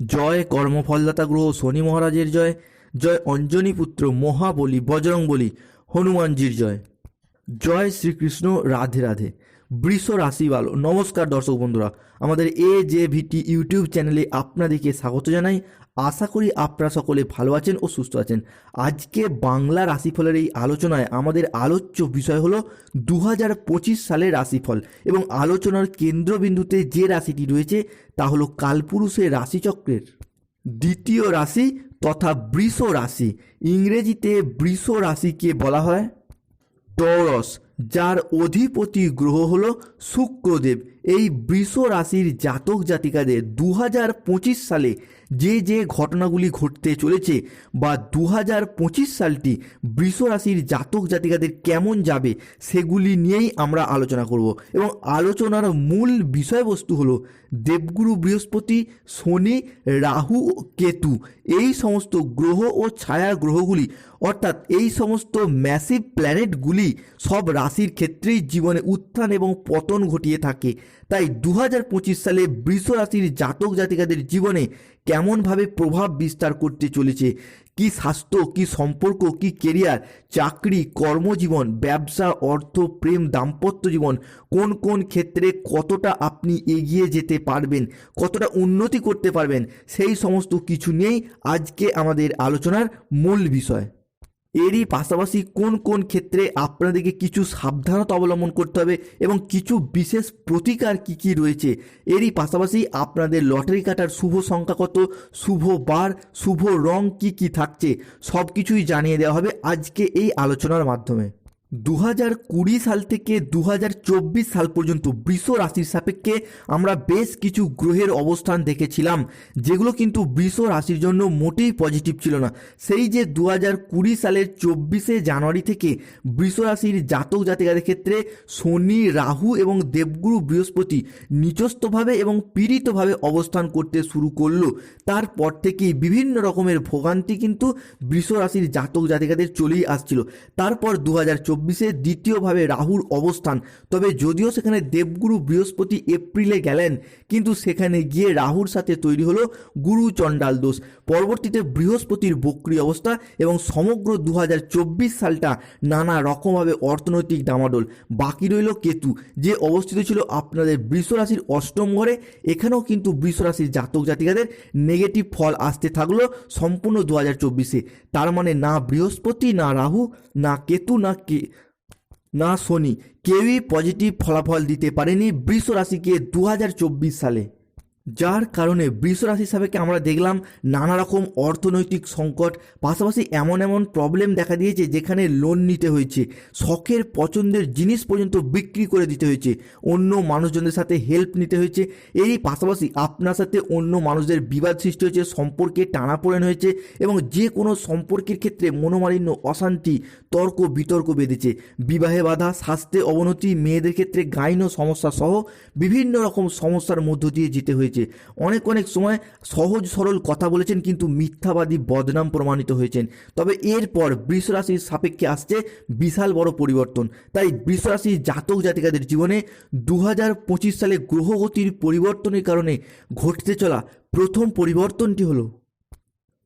জয় কর্মফলদাতা গ্রহ শনি মহারাজের জয় জয় অঞ্জনী পুত্র মহাবলী বজরং বলি হনুমানজির জয়। জয় শ্রীকৃষ্ণ, রাধে রাধে। বৃষ রাশি বালো নমস্কার দর্শক বন্ধুরা। আমাদের এ জে ভিটি ইউটিউব চ্যানেলে আপনাদেরকে স্বাগত জানাই। আশা করি আপনারা সকলে ভালো আছেন ও সুস্থ আছেন। আজকে বাংলা রাশিফলের এই আলোচনায় আমাদের আলোচ্য বিষয় হলো দু হাজার পঁচিশ সালের রাশিফল এবং আলোচনার কেন্দ্রবিন্দুতে যে রাশিটি রয়েছে তা হলো কালপুরুষের রাশিচক্রের। দ্বিতীয় রাশি তথা বৃষ রাশি। ইংরেজিতে বৃষ রাশিকে বলা হয় টরস, যার অধিপতি গ্রহ হল শুক্রদেব। এই বৃষ রাশির জাতক জাতিকাদের দু হাজার পঁচিশ সালে যে যে ঘটনাগুলি ঘটতে চলেছে বা দু হাজার পঁচিশ সালটি বৃষ রাশির জাতক জাতিকাদের কেমন যাবে সেগুলি নিয়েই আমরা আলোচনা করব। এবং আলোচনার মূল বিষয়বস্তু হলো দেবগুরু বৃহস্পতি, শনি, রাহু, কেতু। এই সমস্ত গ্রহ ও ছায়া গ্রহগুলি অর্থাৎ এই সমস্ত ম্যাসিভ প্ল্যানেটগুলি সব রাশির ক্ষেত্রেই জীবনে উত্থান এবং পতন ঘটিয়ে থাকে। তাই দু হাজার পঁচিশ সালে বৃষ রাশির জাতক জাতিকাদের জীবনে কেমনভাবে প্রভাব বিস্তার করতে চলেছে কি স্বাস্থ্য, কি সম্পর্ক, কি কেরিয়ার চাকরি, কর্মজীবন, ব্যবসা, অর্থ, প্রেম, দাম্পত্য জীবন, কোন কোন ক্ষেত্রে কতটা আপনি এগিয়ে যেতে পারবেন, কতটা উন্নতি করতে পারবেন, সেই সমস্ত কিছু নিয়েই আজকে আমাদের আলোচনার মূল বিষয়। এরই পাশাপাশি কোন কোন ক্ষেত্রে আপনাদেরকে কিছু সাবধানতা অবলম্বন করতে হবে এবং কিছু বিশেষ প্রতিকার কি কি রয়েছে? এরই পাশাপাশি আপনাদের লটারি কাটার শুভ সংখ্যা কত? শুভ বার, শুভ রং কি কি থাকছে? সব কিছুই জানিয়ে দেওয়া হবে আজকে এই আলোচনার মাধ্যমে। দু হাজার কুড়ি সাল থেকে দু হাজার চব্বিশ সাল পর্যন্ত বৃষ রাশির সাপেক্ষে আমরা বেশ কিছু গ্রহের অবস্থান দেখেছিলাম, যেগুলো কিন্তু বৃষ রাশির জন্য মোটেই পজিটিভ ছিল না। সেই যে দু হাজার কুড়ি সালের চব্বিশে জানুয়ারি থেকে বৃষ রাশির জাতক জাতিকাদের ক্ষেত্রে শনি, রাহু এবং দেবগুরু বৃহস্পতি নিচস্থভাবে এবং পীড়িতভাবে অবস্থান করতে শুরু করল। তারপর থেকেই বিভিন্ন রকমের ভোগান্তি কিন্তু বৃষ রাশির জাতক জাতিকাদের চলেই আসছিল। তারপর দু হাজার চব্বিশে দ্বিতীয়ভাবে রাহুর অবস্থান। তবে যদিও সেখানে দেবগুরু বৃহস্পতি এপ্রিলে গেলেন, কিন্তু সেখানে গিয়ে রাহুর সাথে তৈরি হলো গুরু চণ্ডাল দোষ। পরবর্তীতে বৃহস্পতির বক্রি অবস্থা এবং সমগ্র দু হাজার চব্বিশ সালটা নানা রকমভাবে অর্থনৈতিক ডামাডোল বাকি রইল কেতু, যে অবস্থিত ছিল আপনাদের বৃষ রাশির অষ্টম ঘরে। এখানেও কিন্তু বৃষ রাশির জাতক জাতিকাদের নেগেটিভ ফল আসতে থাকল সম্পূর্ণ দু হাজার চব্বিশে। তার মানে না বৃহস্পতি, না রাহু, না কেতু, না কে না শনি কেউই পজিটিভ ফলাফল দিতে পারেনি বৃষ রাশিকে দু হাজার চব্বিশ সালে। যার কারণে বৃষ রাশি সাপেক্ষে আমরা দেখলাম নানা রকম অর্থনৈতিক সংকট, পাশাপাশি এমন এমন প্রবলেম দেখা দিয়েছে যেখানে লোন নিতে হয়েছে, শখের পছন্দের জিনিস পর্যন্ত বিক্রি করে দিতে হয়েছে, অন্য মানুষজনদের সাথে হেল্প নিতে হয়েছে, এরই পাশাপাশি আপনার সাথে অন্য মানুষদের বিবাদ সৃষ্টি হয়েছে, সম্পর্কে টানাপোড়েন হয়েছে এবং যে কোনো সম্পর্কের ক্ষেত্রে মনোমালিন্য, অশান্তি, তর্ক বিতর্ক বেঁধেছে। বিবাহে বাধা, স্বাস্থ্যে অবনতি, মেয়েদের ক্ষেত্রে গাইন সমস্যা সহ বিভিন্ন রকম সমস্যার মধ্য দিয়ে যেতে হয়েছে। অনেক অনেক সময় সহজ, সরল কথা বলেছেন, কিন্তু মিথ্যাবাদী, বদনাম প্রমাণিত হয়েছেন। তবে এরপর বৃষ রাশির সাপেক্ষে আসছে বিশাল বড় পরিবর্তন। তাই বৃষ রাশির জাতক জাতিকাদের জীবনে দু হাজার পঁচিশ সালে গ্রহগতির পরিবর্তনের কারণে ঘটতে চলা প্রথম পরিবর্তনটি হলো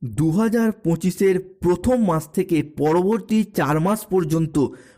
দু হাজার পঁচিশের প্রথম মাস থেকে পরবর্তী চার মাস পর্যন্ত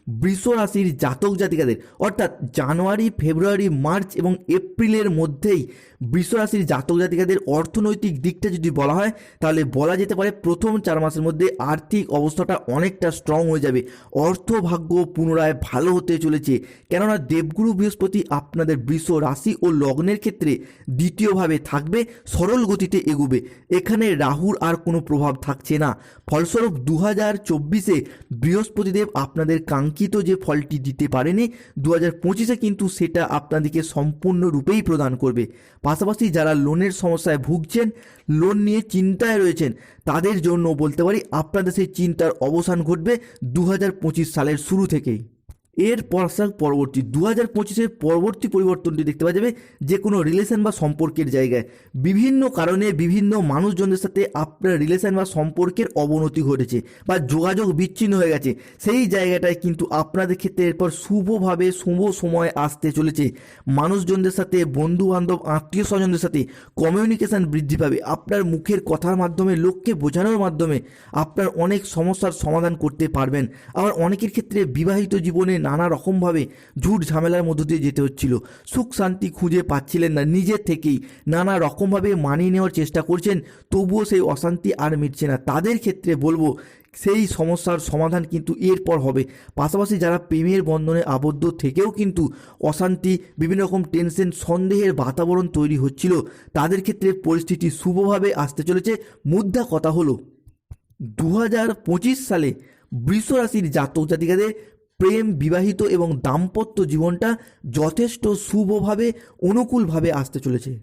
বৃষ রাশির জাতক জাতিকাদের, অর্থাৎ জানুয়ারি, ফেব্রুয়ারি, মার্চ এবং এপ্রিলের মধ্যেই বৃষ রাশির জাতক জাতিকাদের অর্থনৈতিক দিকটা যদি বলা হয়, তাহলে বলা যেতে পারে প্রথম চার মাসের মধ্যে আর্থিক অবস্থাটা অনেকটা স্ট্রং হয়ে যাবে। অর্থভাগ্য পুনরায় ভালো হতে চলেছে। কেননা দেবগুরু বৃহস্পতি আপনাদের বৃষ রাশি ও লগ্নের ক্ষেত্রে দ্বিতীয়ভাবে থাকবে, সরল গতিতে এগুবে। এখানে রাহুর আর কোনো প্রভাব থাকছে না। ফলস্বরূপ দু হাজার চব্বিশে বৃহস্পতিদেব আপনাদের কাঙ্ক্ষিত যে ফলটি দিতে পারেনি দু হাজার পঁচিশে কিন্তু সেটা আপনাদেরকে সম্পূর্ণরূপেই প্রদান করবে। পাশাপাশি যারা লোনের সমস্যায় ভুগছেন, লোন নিয়ে চিন্তায় রয়েছেন, তাদের জন্য বলতে পারি আপনাদের সেই চিন্তার অবসান ঘটবে দু হাজার পঁচিশ সালের শুরু থেকেই। এর পশ্চাৎ পরবর্তী দু হাজার পঁচিশের পরবর্তী পরিবর্তনটি দেখতে পাওয়া যাবে যে কোনো রিলেশন বা সম্পর্কের জায়গায়। বিভিন্ন কারণে বিভিন্ন মানুষজনদের সাথে আপনার রিলেশন বা সম্পর্কের অবনতি ঘটেছে বা যোগাযোগ বিচ্ছিন্ন হয়ে গেছে। সেই জায়গাটায় কিন্তু আপনাদের ক্ষেত্রে এরপর শুভভাবে শুভ সময় আসতে চলেছে। মানুষজনদের সাথে বন্ধু বান্ধব আত্মীয় স্বজনদের সাথে কমিউনিকেশন বৃদ্ধি পাবে। আপনার মুখের কথার মাধ্যমে, লোককে বোঝানোর মাধ্যমে আপনার অনেক সমস্যার সমাধান করতে পারবেন। আবার অনেকের ক্ষেত্রে বিবাহিত জীবনে নানা রকমভাবে ঝুট ঝামেলার মধ্য দিয়ে যেতে হচ্ছিল। সুখ শান্তি খুঁজে পাচ্ছিলেন না নিজের থেকেই। নানা রকমভাবে মানিয়ে নেওয়ার চেষ্টা করছেন, তবুও সেই অশান্তি আর মিটছে না। তাদের ক্ষেত্রে বলব, সেই সমস্যার সমাধান কিন্তু এরপর হবে। পাশাপাশি যারা প্রেমের বন্ধনে আবদ্ধ থেকেও কিন্তু অশান্তি, বিভিন্ন রকম টেনশন, সন্দেহের বাতাবরণ তৈরি হচ্ছিল, তাদের ক্ষেত্রে পরিস্থিতি শুভভাবে আসতে চলেছে। মুদ্রা কথা হলো দু হাজার পঁচিশ সালে বৃষ রাশির জাতক জাতিকাদের প্রেম, বিবাহিত এবং দাম্পত্য জীবনটা যথেষ্ট শুভভাবে, অনুকূলভাবে আসতে চলেছে।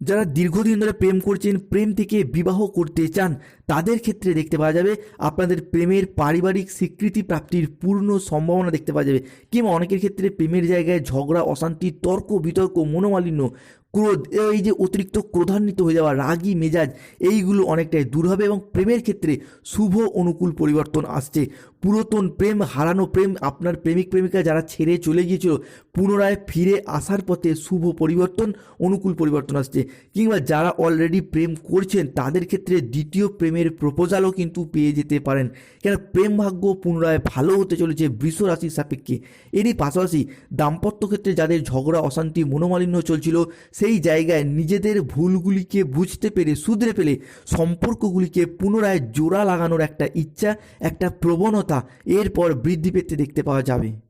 যারা দীর্ঘদিন ধরে প্রেম করছেন, প্রেম থেকে বিবাহ করতে চান তাদের ক্ষেত্রে দেখতে পাওয়া যাবে আপনাদের প্রেমের পারিবারিক স্বীকৃতি প্রাপ্তির পূর্ণ সম্ভাবনা দেখতে পাওয়া যাবে। কিংবা অনেকের ক্ষেত্রে প্রেমের জায়গায় ঝগড়া, অশান্তি, তর্ক, বিতর্ক, মনোমালিন্য, ক্রোধ, এই যে অতিরিক্ত ক্রোধান্বিত হয়ে যাওয়া, রাগী মেজাজ, এইগুলো অনেকটাই দূর হবে এবং প্রেমের ক্ষেত্রে শুভ অনুকূল পরিবর্তন আসছে। পুরাতন প্রেম, হারানো প্রেম, আপনার প্রেমিক, প্রেমিকা যারা ছেড়ে চলে গিয়েছিল, পুনরায় ফিরে আসার পথে শুভ পরিবর্তন, অনুকূল পরিবর্তন আসছে। কিংবা যারা অলরেডি প্রেম করছেন, তাদের ক্ষেত্রে দ্বিতীয় প্রেমের প্রপোজালও কিন্তু পেয়ে যেতে পারেন। কেন প্রেম ভাগ্য পুনরায় ভালো হতে চলেছে বৃষ রাশির সাপেক্ষে। এরই পাশাপাশি দাম্পত্য ক্ষেত্রে যাদের ঝগড়া, অশান্তি, মনোমালিন্য চলছিল, সেই জায়গায় নিজেদের ভুলগুলিকে বুঝতে পেরে শুধরে পেলে সম্পর্কগুলিকে পুনরায় জোড়া লাগানোর একটা ইচ্ছা, একটা প্রবণতা এরপর বৃদ্ধি পেতে দেখতে পাওয়া যাবে।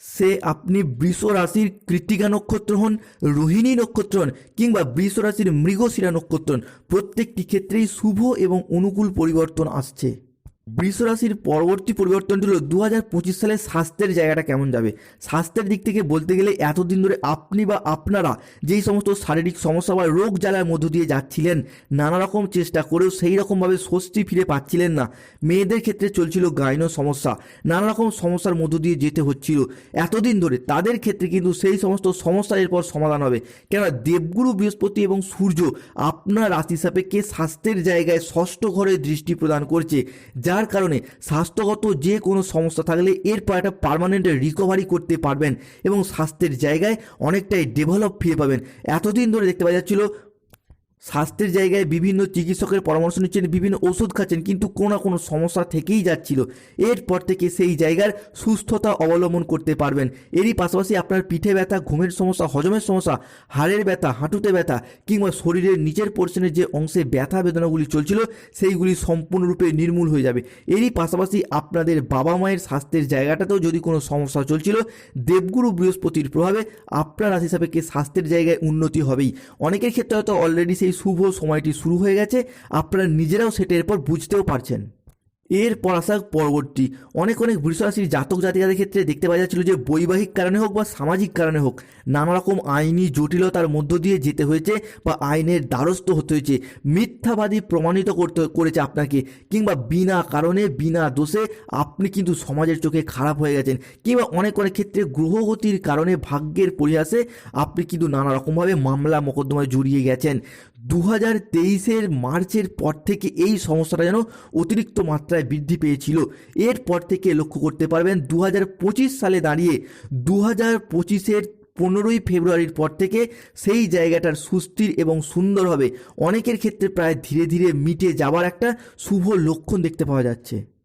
সে আপনি বৃষ রাশির কৃতিকা নক্ষত্র হন, রোহিণী নক্ষত্র হন, কিংবা বৃষ রাশির মৃগশিরা নক্ষত্র হন, প্রত্যেকটি ক্ষেত্রেই শুভ এবং অনুকূল পরিবর্তন আসছে। বৃষ রাশির পরবর্তী পরিবর্তনটি হলো দু হাজার পঁচিশ সালে স্বাস্থ্যের জায়গাটা কেমন যাবে? স্বাস্থ্যের দিক থেকে বলতে গেলে এতদিন ধরে আপনি বা আপনারা যেই সমস্ত শারীরিক সমস্যা বা রোগ জ্বালার মধ্য দিয়ে যাচ্ছিলেন, নানা রকম চেষ্টা করেও সেই রকমভাবে স্বস্তি ফিরে পাচ্ছিলেন না। মেয়েদের ক্ষেত্রে চলছিল গাইন সমস্যা। নানা রকম সমস্যার মধ্য দিয়ে যেতে হচ্ছিল। এতদিন ধরে তাদের ক্ষেত্রে কিন্তু সেই সমস্ত সমস্যার এরপর সমাধান হবে। কেননা দেবগুরু, বৃহস্পতি এবং সূর্য আপনার রাশি সাপেক্ষে স্বাস্থ্যের জায়গায় ষষ্ঠ ঘরে দৃষ্টি প্রদান করছে যার কারণে স্বাস্থ্যগত যে কোনো সমস্যা থাকলে এরপর একটা পারমানেন্ট রিকভারি করতে পারবেন এবং স্বাস্থ্যের জায়গায় অনেকটাই ডেভেলপ ফিরে পাবেন। এতদিন ধরে দেখতে পাওয়া যাচ্ছিল স্বাস্থ্যের জায়গায় বিভিন্ন চিকিৎসকের পরামর্শ নিচ্ছেন, বিভিন্ন ওষুধ খাচ্ছেন, কিন্তু কোনো না কোনো সমস্যা থেকেই যাচ্ছিল। এরপর থেকে সেই জায়গার সুস্থতা অবলম্বন করতে পারবেন। এরই পাশাপাশি আপনার পিঠে ব্যথা, ঘুমের সমস্যা, হজমের সমস্যা, হাড়ের ব্যথা, হাঁটুতে ব্যথা কিংবা শরীরের নিচের পোর্শনের যে অংশে ব্যথা বেদনাগুলি চলছিল, সেইগুলি সম্পূর্ণরূপে নির্মূল হয়ে যাবে। এরই পাশাপাশি আপনাদের বাবা মায়ের স্বাস্থ্যের জায়গাটাতেও যদি কোনো সমস্যা চলছিল, দেবগুরু বৃহস্পতির প্রভাবে আপনার রাশি সাপেক্ষে স্বাস্থ্যের জায়গায় উন্নতি হবেই। অনেকের ক্ষেত্রে হয়তো অলরেডি সেই শুভ সময়টি শুরু হয়ে গেছে, আপনারা নিজেরাও সেটা এরপর বুঝতেও পারছেন। এরপর আসা পরবর্তী অনেক অনেক বৃষরাশির জাতক জাতিকাদের ক্ষেত্রে দেখতে পাওয়া যাচ্ছিল যে বৈবাহিক কারণে হোক বা সামাজিক কারণে হোক, নানা রকম আইনি জটিলতার মধ্য দিয়ে যেতে হয়েছে বা আইনের দ্বারস্থ হতে হয়েছে, মিথ্যাবাদী প্রমাণিত করতে করেছে আপনাকে কিংবা বিনা কারণে, বিনা দোষে আপনি কিন্তু সমাজের চোখে খারাপ হয়ে গেছেন কিংবা অনেক অনেক ক্ষেত্রে গ্রহগতির কারণে ভাগ্যের পরিহাসে আপনি কিন্তু নানা রকমভাবে মামলা মোকদ্দমায় জড়িয়ে গেছেন। দু হাজার তেইশের মার্চের পর থেকে এই সমস্যাটা যেন অতিরিক্ত মাত্রায় বৃদ্ধি পেয়েছিল। এরপর থেকে লক্ষ্য করতে পারবেন দু হাজার পঁচিশ সালে দাঁড়িয়ে দু হাজার পঁচিশের পনেরোই ফেব্রুয়ারির পর থেকে সেই জায়গাটার সুস্থির এবং সুন্দর হবে। অনেকের ক্ষেত্রে প্রায় ধীরে ধীরে মিটে যাওয়ার একটা শুভ লক্ষণ দেখতে পাওয়া যাচ্ছে।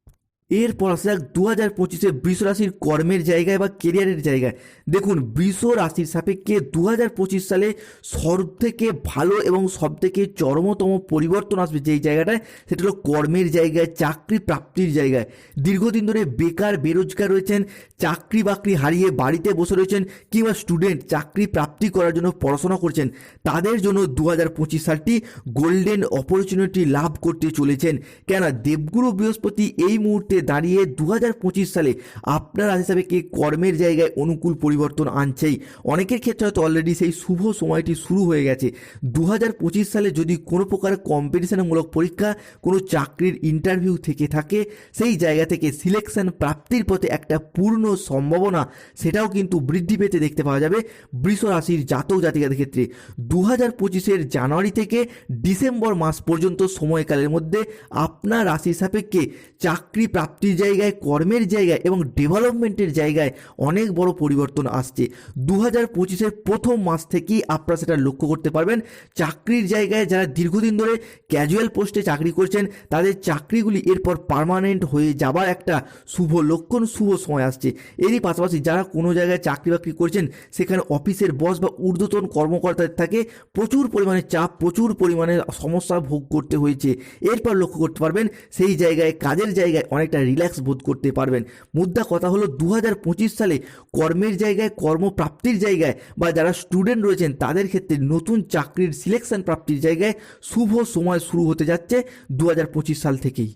এরপর আসা যাক দু হাজার পঁচিশে বৃষ রাশির কর্মের জায়গায় বা কেরিয়ারের জায়গায়। দেখুন, বৃষ রাশির সাপেক্ষে দু হাজার পঁচিশ সালে সব থেকে ভালো এবং সব থেকে চরমতম পরিবর্তন আসবে যেই জায়গাটায়, সেটা হলো কর্মের জায়গায়, চাকরি প্রাপ্তির জায়গায়। দীর্ঘদিন ধরে বেকার, বেরোজগার রয়েছেন, চাকরি বাকরি হারিয়ে বাড়িতে বসে রয়েছেন কিংবা স্টুডেন্ট চাকরি প্রাপ্তি করার জন্য পড়াশোনা করছেন, তাদের জন্য দু হাজার পঁচিশ সালটি গোল্ডেন অপরচুনিটি লাভ করতে চলেছেন। কেন দেবগুরু বৃহস্পতি এই মুহূর্তে দাঁড়িয়ে দু হাজার পঁচিশ সালে আপনার রাশি সাপেক্ষে কর্মের জায়গায় অনুকূল পরিবর্তন আনছেই? অনেকের ক্ষেত্রে হয়তো অলরেডি সেই শুভ সময়টি শুরু হয়ে গেছে। দু হাজার পঁচিশ সালে যদি কোনো প্রকার কম্পিটিশনমূলক পরীক্ষা, কোনো চাকরির ইন্টারভিউ থেকে থাকে, সেই জায়গা থেকে সিলেকশন প্রাপ্তির পথে একটা পূর্ণ সম্ভাবনা, সেটাও কিন্তু বৃদ্ধি পেতে দেখতে পাওয়া যাবে বৃষ রাশির জাতক জাতিকাদের ক্ষেত্রে। দু হাজার পঁচিশের জানুয়ারি থেকে ডিসেম্বর মাস পর্যন্ত সময়কালের মধ্যে আপনার রাশি সাপেক্ষে চাকরি প্রাপ্তির জায়গায়, কর্মের জায়গায় এবং ডেভেলপমেন্টের জায়গায় অনেক বড় পরিবর্তন আসছে। দু হাজার পঁচিশের প্রথম মাস থেকেই আপনারা সেটা লক্ষ্য করতে পারবেন। চাকরির জায়গায় যারা দীর্ঘদিন ধরে ক্যাজুয়াল পোস্টে চাকরি করছেন, তাদের চাকরিগুলি এরপর পার্মানেন্ট হয়ে যাবার একটা শুভ লক্ষণ, শুভ সময় আসছে। এরই পাশাপাশি যারা কোনো জায়গায় চাকরি বাকরি করছেন, সেখানে অফিসের বস বা ঊর্ধ্বতন কর্মকর্তাদের থাকে, প্রচুর পরিমাণে চাপ, প্রচুর পরিমাণে সমস্যা ভোগ করতে হয়েছে। এরপর লক্ষ্য করতে পারবেন, সেই জায়গায়, কাজের জায়গায় অনেকটা রিল্যাক্স বোধ করতে পারবেন। মুদ্রা কথা হলো দু হাজার পঁচিশ সালে কর্মের জায়গায়, কর্মপ্রাপ্তির জায়গায় বা যারা স্টুডেন্ট রয়েছেন, তাদের ক্ষেত্রে নতুন চাকরির সিলেকশন প্রাপ্তির জায়গায় শুভ সময় শুরু হতে যাচ্ছে দু হাজার পঁচিশ সাল থেকেই।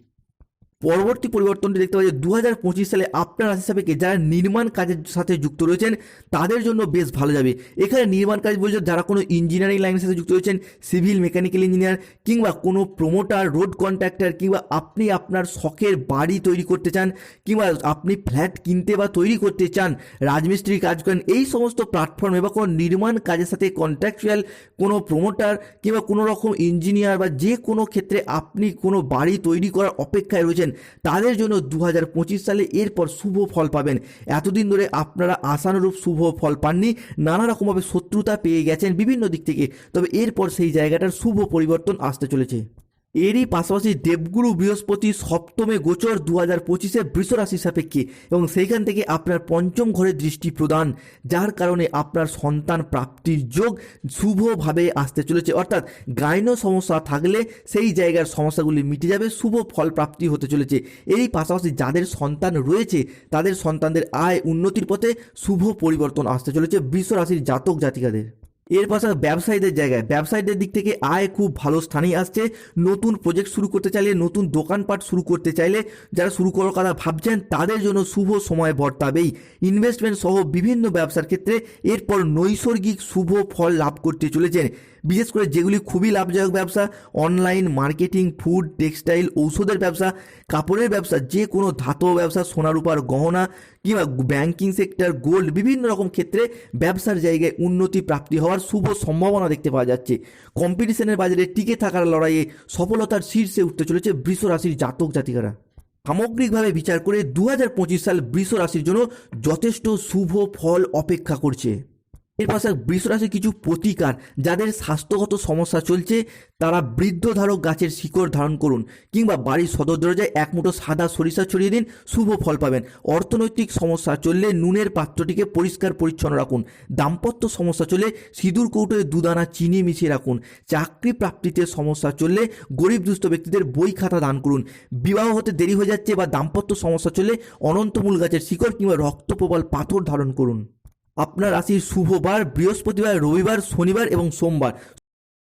পরবর্তী পরিবর্তনটি দেখতে পাচ্ছি দু হাজার পঁচিশ সালে আপনার রাশি সাপেক্ষে যারা নির্মাণ কাজের সাথে যুক্ত রয়েছেন, তাদের জন্য বেশ ভালো যাবে। এখানে নির্মাণ কাজ বলছে যারা কোনো ইঞ্জিনিয়ারিং লাইনের সাথে যুক্ত রয়েছেন সিভিল মেকানিক্যাল ইঞ্জিনিয়ার কিংবা কোনো প্রমোটার রোড কন্ট্রাক্টর কিংবা আপনি আপনার শখের বাড়ি তৈরি করতে চান কিংবা আপনি ফ্ল্যাট কিনতে বা তৈরি করতে চান, রাজমিস্ত্রি কাজ করেন, এই সমস্ত প্ল্যাটফর্মে বা কোনো নির্মাণ কাজের সাথে কন্ট্রাকচুয়াল কোনো প্রমোটার কিংবা কোনো রকম ইঞ্জিনিয়ার বা যে কোনো ক্ষেত্রে আপনি কোনো বাড়ি তৈরি করার অপেক্ষায় রয়েছেন তাদের জন্য দু হাজার পঁচিশ সালে এরপর শুভ ফল পাবেন। এতদিন ধরে আপনারা আশানুরূপ শুভ ফল পাননি নানা রকমভাবে শত্রুতা পেয়ে গেছেন বিভিন্ন দিক থেকে। তবে এরপর সেই জায়গাটার শুভ পরিবর্তন আসতে চলেছে। এরই পাশাপাশি দেবগুরু বৃহস্পতি সপ্তমে গোচর দু হাজার পঁচিশে বৃষ রাশি সাপেক্ষে এবং সেইখান থেকে আপনার পঞ্চম ঘরে দৃষ্টি প্রদান, যার কারণে আপনার সন্তান প্রাপ্তির যোগ শুভভাবে আসতে চলেছে। অর্থাৎ গাইনো সমস্যা থাকলে সেই জায়গার সমস্যাগুলি মিটে যাবে, শুভ ফল প্রাপ্তি হতে চলেছে। এরই পাশাপাশি যাদের সন্তান রয়েছে, তাদের সন্তানদের আয় উন্নতির পথে শুভ পরিবর্তন আসতে চলেছে বৃষ রাশির জাতক জাতিকাদের। এর পাশাপাশি ব্যবসায়ীদের জায়গায়, ব্যবসায়ীদের দিক থেকে আয় খুব ভালো স্থানেই আসছে। নতুন প্রজেক্ট শুরু করতে চাইলে, নতুন দোকানপাট শুরু করতে চাইলে, যারা শুরু করার কথা ভাবছেন, তাদের জন্য শুভ সময় বর্তাবেই। ইনভেস্টমেন্ট সহ বিভিন্ন ব্যবসার ক্ষেত্রে এরপর নৈসর্গিক শুভ ফল লাভ করতে চলেছেন। বিশেষ করে যেগুলি খুবই লাভজনক ব্যবসা অনলাইন মার্কেটিং ফুড টেক্সটাইল ঔষধের ব্যবসা, কাপড়ের ব্যবসা, যে কোনো ধাতব ব্যবসা, সোনারূপার গহনা কিংবা ব্যাংকিং সেক্টর গোল্ড বিভিন্ন রকম ক্ষেত্রে ব্যবসার জায়গায় উন্নতি প্রাপ্তি হওয়ার শুভ সম্ভাবনা দেখতে পাওয়া যাচ্ছে। কম্পিটিশনের বাজারে টিকে থাকার লড়াইয়ে সফলতার শীর্ষে উঠতে চলেছে বৃষ রাশির জাতক জাতিকারা। সামগ্রিকভাবে বিচার করে দু হাজার পঁচিশ সাল বৃষ রাশির জন্য যথেষ্ট শুভ ফল অপেক্ষা করছে। এর পাশে বৃষরাশির কিছু প্রতিকার যাদের স্বাস্থ্যগত সমস্যা চলছে, তারা বৃদ্ধ ধারক গাছের শিকড় ধারণ করুন কিংবা বাড়ির সদর দরজায় এক মুঠো সাদা সরিষা ছড়িয়ে দিন, শুভ ফল পাবেন। অর্থনৈতিক সমস্যা চললে নুনের পাত্রটিকে পরিষ্কার পরিচ্ছন্ন রাখুন। দাম্পত্য সমস্যা চলে সিঁদুর, কৌটোয় দুদানা, চিনি মিশিয়ে রাখুন। চাকরি প্রাপ্তিতে সমস্যা চললে গরিব দুস্থ ব্যক্তিদের বই খাতা দান করুন। বিবাহ হতে দেরি হয়ে যাচ্ছে বা দাম্পত্য সমস্যা চললে অনন্তমূল গাছের শিকড় কিংবা রক্তপ্রবাল পাথর ধারণ করুন। আপনার রাশির শুভবার বৃহস্পতিবার রবিবার শনিবার এবং সোমবার।